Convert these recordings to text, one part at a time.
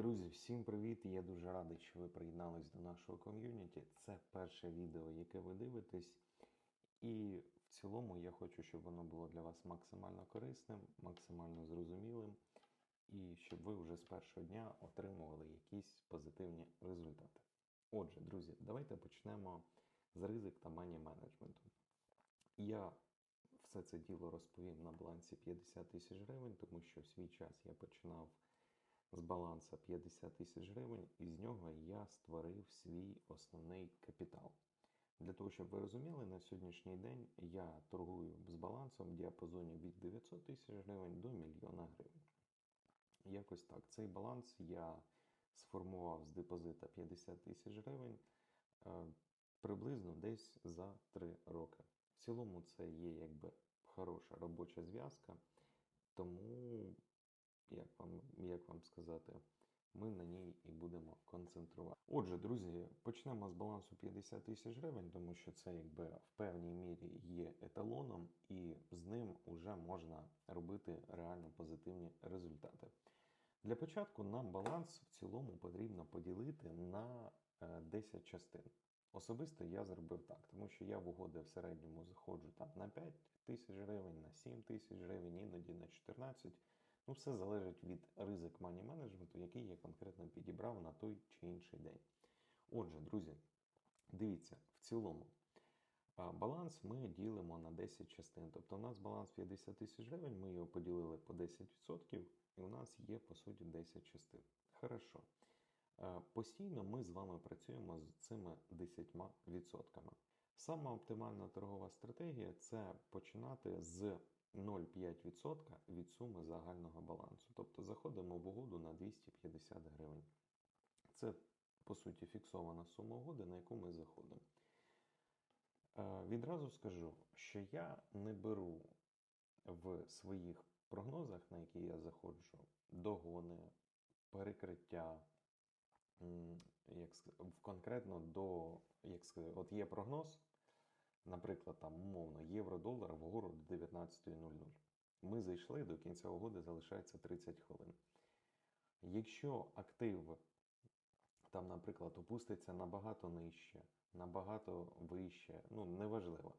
Друзі, всім привіт! Я дуже радий, що ви приєднались до нашого ком'юніті. Це перше відео, яке ви дивитесь. І в цілому я хочу, щоб воно було для вас максимально корисним, максимально зрозумілим, і щоб ви вже з першого дня отримували якісь позитивні результати. Отже, друзі, давайте почнемо з ризик та мані менеджменту. Я все це діло розповім на балансі 50 тисяч гривень, тому що в свій час я починав з баланса 50 тисяч гривень, і з нього я створив свій основний капітал. Для того, щоб ви розуміли, на сьогоднішній день я торгую з балансом в діапазоні від 900 тисяч гривень до мільйона гривень. Якось так. Цей баланс я сформував з депозита 50 тисяч гривень е, приблизно десь за 3 роки. В цілому це є якби хороша робоча зв'язка, тому як вам, як вам сказати, ми на ній і будемо концентрувати. Отже, друзі, почнемо з балансу 50 тисяч гривень, тому що це якби в певній мірі є еталоном, і з ним вже можна робити реально позитивні результати. Для початку нам баланс в цілому потрібно поділити на 10 е, частин. Особисто я зробив так, тому що я в угоди в середньому заходжу там на 5 тисяч гривень, на 7 тисяч гривень, іноді на 14 Ну, все залежить від ризик мані менеджменту, який я конкретно підібрав на той чи інший день. Отже, друзі, дивіться, в цілому баланс ми ділимо на 10 частин. Тобто у нас баланс 50 тисяч гривень, ми його поділили по 10%, і у нас є, по суті, 10 частин. Хорошо. Постійно ми з вами працюємо з цими 10%. Сама оптимальна торгова стратегія це починати з 0,5% від суми загального балансу. Тобто заходимо в угоду на 250 гривень. Це, по суті, фіксована сума угоди, на яку ми заходимо. Е, відразу скажу, що я не беру в своїх прогнозах, на які я заходжу, догони, перекриття, як конкретно до, як сказати, от є прогноз, наприклад, там умовно євро-долар вгору до 19.00. Ми зайшли до кінця угоди, залишається 30 хвилин. Якщо актив, там, наприклад, опуститься набагато нижче, набагато вище, ну неважливо.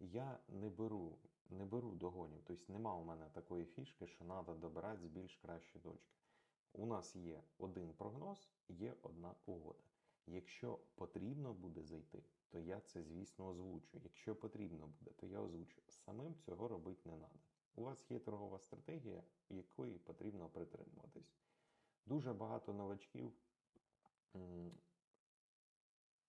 Я не беру не беру догонів. Тобто нема у мене такої фішки, що треба добирати з більш кращі точки. У нас є один прогноз, є одна угода. Якщо потрібно буде зайти, то я це, звісно, озвучу. Якщо потрібно буде, то я озвучу. Самим цього робити не треба. У вас є торгова стратегія, якої потрібно притримуватись. Дуже багато новачків,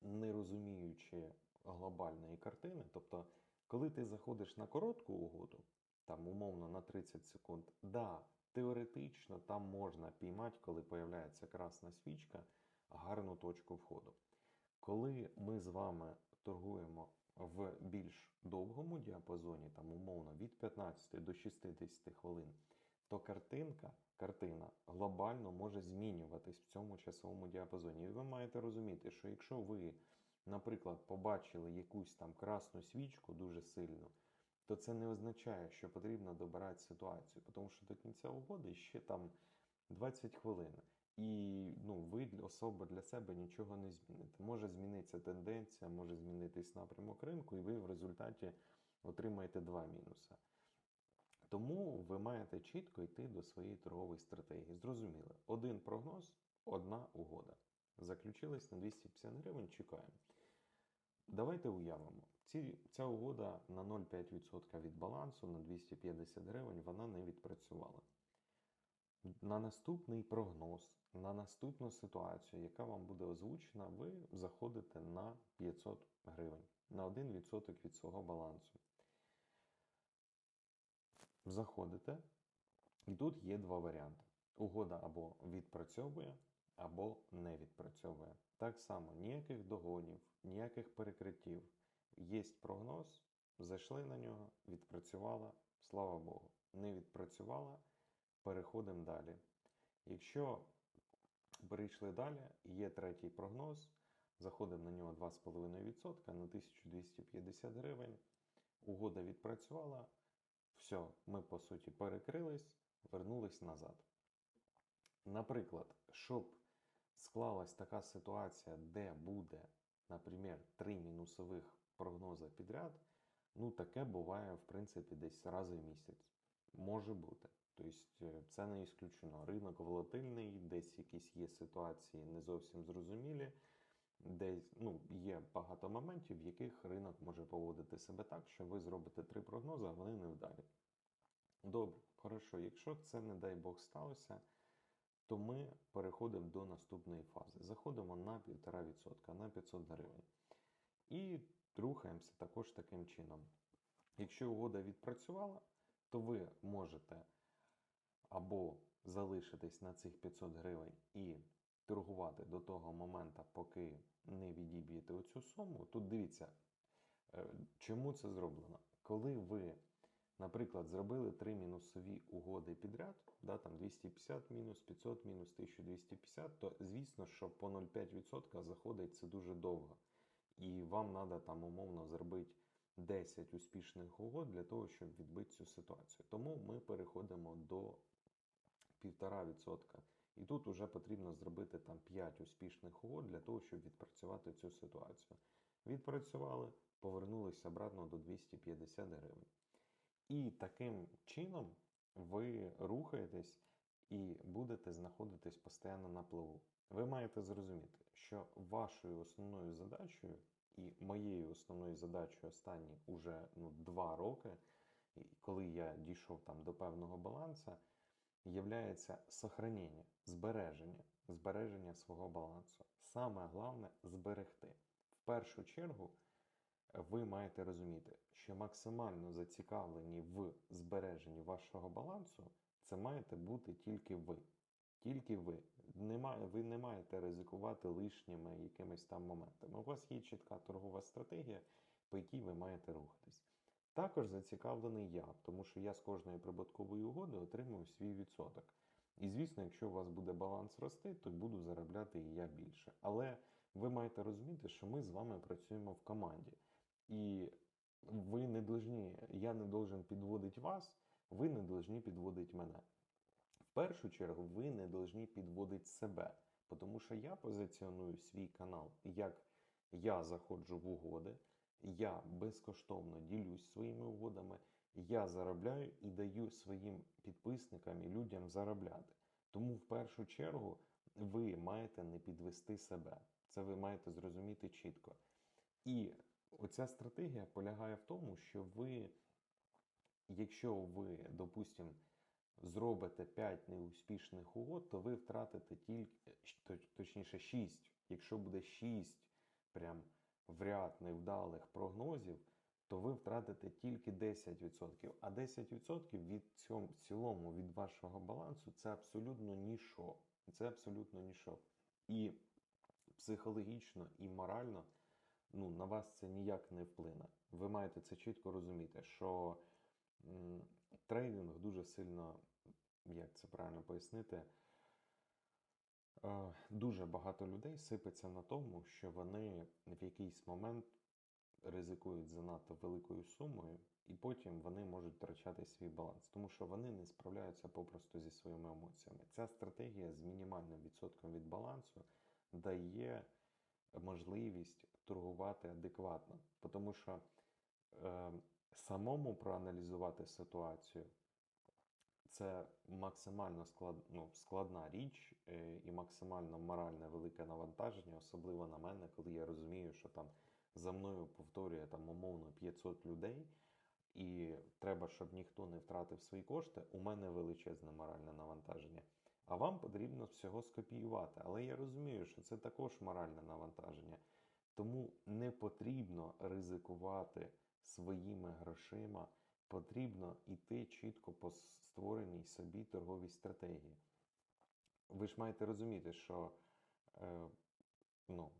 не розуміючи глобальної картини, тобто, коли ти заходиш на коротку угоду, там умовно на 30 секунд, да, теоретично там можна піймати, коли появляється красна свічка, гарну точку входу. Коли ми з вами торгуємо в більш довгому діапазоні, там умовно від 15 до 60 хвилин, то картинка, картина глобально може змінюватись в цьому часовому діапазоні. І ви маєте розуміти, що якщо ви, наприклад, побачили якусь там красну свічку дуже сильно, то це не означає, що потрібно добирати ситуацію, тому що до кінця угоди ще там 20 хвилин. І ну, ви особа для себе нічого не зміните. Може змінитися тенденція, може змінитись напрямок ринку, і ви в результаті отримаєте два мінуси. Тому ви маєте чітко йти до своєї торгової стратегії. Зрозуміло, один прогноз, одна угода. Заключились на 250 гривень, чекаємо. Давайте уявимо, Ці, ця угода на 0,5% від балансу на 250 гривень вона не відпрацювала. На наступний прогноз, на наступну ситуацію, яка вам буде озвучена, ви заходите на 500 гривень, на 1% від свого балансу. Заходите, і тут є два варіанти. Угода або відпрацьовує, або не відпрацьовує. Так само ніяких догонів, ніяких перекриттів. Є прогноз, зайшли на нього, відпрацювала, слава Богу. Не відпрацювала. Переходимо далі. Якщо перейшли далі, є третій прогноз, заходимо на нього 2,5% на 1250 гривень. Угода відпрацювала. Все, ми, по суті, перекрились, вернулись назад. Наприклад, щоб склалась така ситуація, де буде, наприклад, три мінусових прогнози підряд, ну таке буває, в принципі, десь раз в місяць. Може бути. Тобто е, це не ісключено. Ринок волатильний, десь якісь є ситуації не зовсім зрозумілі, десь ну, є багато моментів, в яких ринок може поводити себе так, що ви зробите три прогнози, а вони не вдалі. Добре, хорошо. Якщо це, не дай Бог, сталося, то ми переходимо до наступної фази. Заходимо на 1,5%, на 500 гривень. І рухаємося також таким чином. Якщо угода відпрацювала, то ви можете або залишитись на цих 500 гривень і торгувати до того моменту, поки не відіб'єте оцю суму. Тут дивіться, е, чому це зроблено. Коли ви, наприклад, зробили три мінусові угоди підряд, да, там 250 мінус, 500 мінус, 1250, то звісно, що по 0,5% заходить це дуже довго. І вам треба там умовно зробити 10 успішних угод для того, щоб відбити цю ситуацію. Тому ми переходимо до 1,5%. І тут вже потрібно зробити там 5 успішних угод для того, щоб відпрацювати цю ситуацію. Відпрацювали, повернулися обратно до 250 гривень. І таким чином ви рухаєтесь і будете знаходитись постійно на плаву. Ви маєте зрозуміти, що вашою основною задачею і моєю основною задачею останні уже ну, два роки, коли я дійшов там до певного балансу, являється сохранення, збереження, збереження свого балансу. Саме головне зберегти. В першу чергу ви маєте розуміти, що максимально зацікавлені в збереженні вашого балансу, це маєте бути тільки ви. Тільки ви. Нема, ви не маєте ризикувати лишніми якимись там моментами. У вас є чітка торгова стратегія, по якій ви маєте рухатись. Також зацікавлений я, тому що я з кожної прибуткової угоди отримую свій відсоток. І звісно, якщо у вас буде баланс рости, то буду заробляти і я більше. Але ви маєте розуміти, що ми з вами працюємо в команді. І ви не должні, я не должен підводити вас, ви не должні підводити мене. В першу чергу, ви не должні підводити себе, тому що я позиціоную свій канал, як я заходжу в угоди, я безкоштовно ділюсь своїми угодами, я заробляю і даю своїм підписникам і людям заробляти. Тому в першу чергу ви маєте не підвести себе. Це ви маєте зрозуміти чітко. І оця стратегія полягає в тому, що ви, якщо ви, допустимо, зробите 5 неуспішних угод, то ви втратите тільки, точніше, 6. Якщо буде 6 прям в ряд невдалих прогнозів, то ви втратите тільки 10%. А 10% від цьому в цілому від вашого балансу це абсолютно ніщо. Це абсолютно ніщо. І психологічно, і морально ну, на вас це ніяк не вплине. Ви маєте це чітко розуміти, що м, трейдинг дуже сильно, як це правильно пояснити, дуже багато людей сипеться на тому, що вони в якийсь момент ризикують занадто великою сумою, і потім вони можуть втрачати свій баланс, тому що вони не справляються попросту зі своїми емоціями. Ця стратегія з мінімальним відсотком від балансу дає можливість торгувати адекватно, тому що е, самому проаналізувати ситуацію. Це максимально склад, ну, складна річ е, і максимально моральне велике навантаження, особливо на мене, коли я розумію, що там за мною повторює там умовно 500 людей, і треба, щоб ніхто не втратив свої кошти. У мене величезне моральне навантаження. А вам потрібно всього скопіювати. Але я розумію, що це також моральне навантаження. Тому не потрібно ризикувати своїми грошима, потрібно йти чітко по створеній собі торговій стратегії. Ви ж маєте розуміти, що е, ну,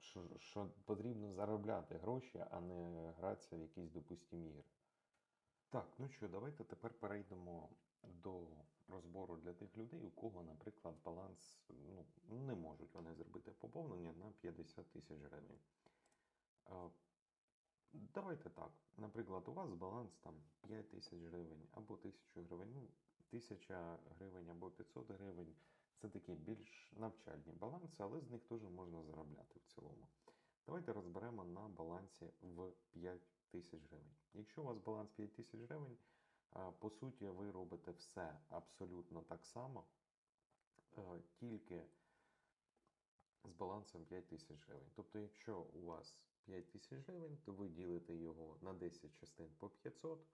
що, що потрібно заробляти гроші, а не гратися в якісь допустимі ігри. Так, ну що, давайте тепер перейдемо до розбору для тих людей, у кого, наприклад, баланс ну, не можуть вони зробити поповнення на 50 тисяч гривень. Давайте так. Наприклад, у вас баланс там 5 тисяч гривень або 1000 гривень. Ну, 1000 гривень або 500 гривень це такі більш навчальні баланси, але з них теж можна заробляти в цілому. Давайте розберемо на балансі в 5 тисяч гривень. Якщо у вас баланс 5 тисяч гривень, по суті, ви робите все абсолютно так само, е, тільки з балансом 5 тисяч гривень. Тобто, якщо у вас 5 тисяч гривень, то ви ділите його на 10 частин по 500.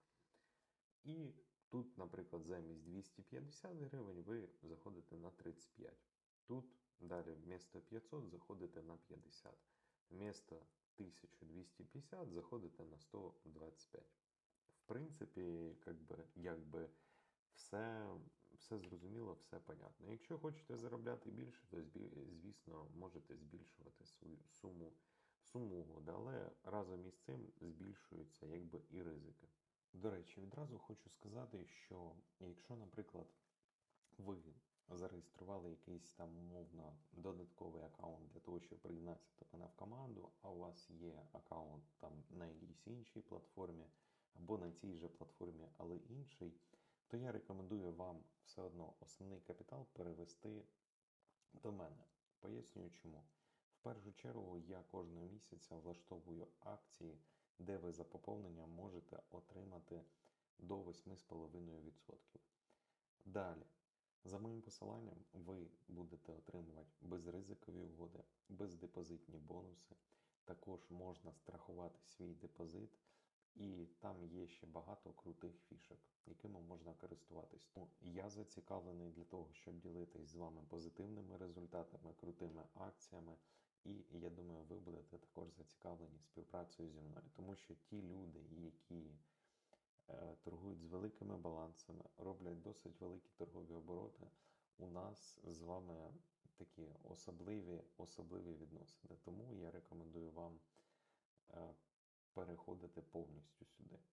І тут, наприклад, замість 250 гривень ви заходите на 35. Тут далі вмісто 500 заходите на 50. Вмісто 1250 заходите на 125. В принципі, как би, якби все, все зрозуміло, все понятно. Якщо хочете заробляти більше, то звісно можете збільшувати свою суму, суму але разом із цим збільшуються якби і ризики. До речі, відразу хочу сказати, що якщо, наприклад, ви зареєстрували якийсь там умовно додатковий аккаунт для того, щоб приєднатися до мене в команду, а у вас є аккаунт там на якійсь іншій платформі або на цій же платформі, але інший, то я рекомендую вам все одно основний капітал перевести до мене. Пояснюю чому. Першу чергу я кожного місяця влаштовую акції, де ви за поповнення можете отримати до 8,5%. Далі, за моїм посиланням, ви будете отримувати безризикові угоди, бездепозитні бонуси. Також можна страхувати свій депозит, і там є ще багато крутих фішок, якими можна користуватись. Ну, я зацікавлений для того, щоб ділитись з вами позитивними результатами, крутими акціями. І я думаю, ви будете також зацікавлені співпрацею зі мною, тому що ті люди, які е, торгують з великими балансами, роблять досить великі торгові обороти. У нас з вами такі особливі, особливі відносини. Тому я рекомендую вам е, переходити повністю сюди.